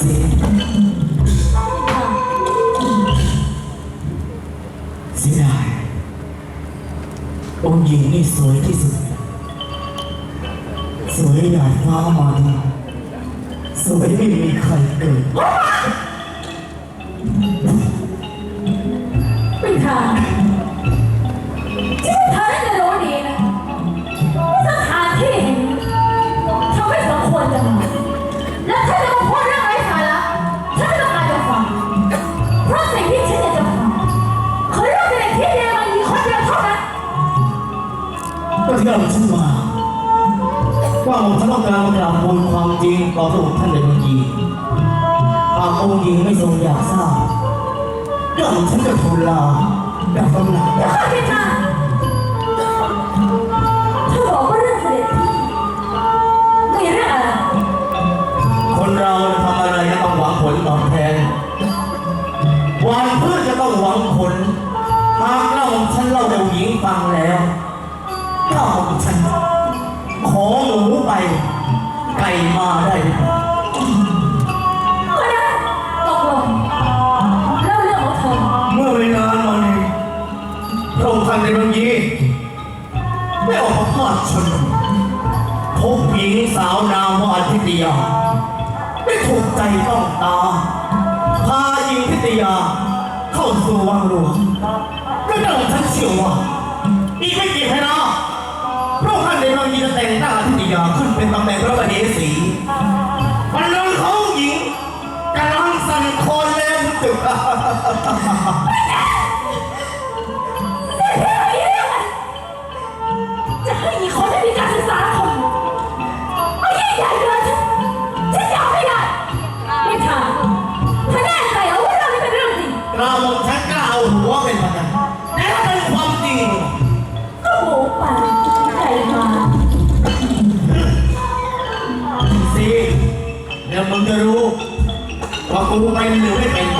สิเสียดายองค์หญิงนี่สวยที่สุด สวยหยาดฟ้ามาดีสวยไม่มีใครเกิดไม่ทางที่ไม่ทางน่าจะรู้ดีนะ ที่เราฉันมาว่าผมฉันต้องการมากราบทูลความจริงต่อพระองค์ท่านในวันนี้หากองค์หญิงไม่ทรงอยากทราบก็ผมฉันจะทูลลากับตำหนักเดี๋ยวข้าพิจารณาเธอบอกว่าเรื่องเสด็จพี่มีเรื่องอะไรคนเราทำอะไรก็ต้องหวังผลตอบแทนหวันเพื่อจะต้องหวังผลหากเล่าฉันเล่าให้องค์หญิงฟังแล้ว เล่าของฉัน ขอหมูไป ไก่มาได้หรือเปล่าก็ได้ตกลงเล่าเรื่องของเธอเมื่อเวลามานี้พระองค์ท่านในบางยีได้ออกมาพาดชนพบหญิงสาวนามว่าอาทิตยาได้ถูกใจต้องตา พาหญิงทิตยาเข้าสู่วังหลวงก็ได้องฉันเชื่อว่า พระองค์ท่านในบางยีจะแต่งตั้งอาทิตยาขึ้นเป็นตำแหน่งพระบดีศรีวันนั้นเขาหญิงกำลังสั่นคลอนแล้วตึก เดี๋ยวมึงจะรู้ว่ากูเป็นหรือไม่เป็น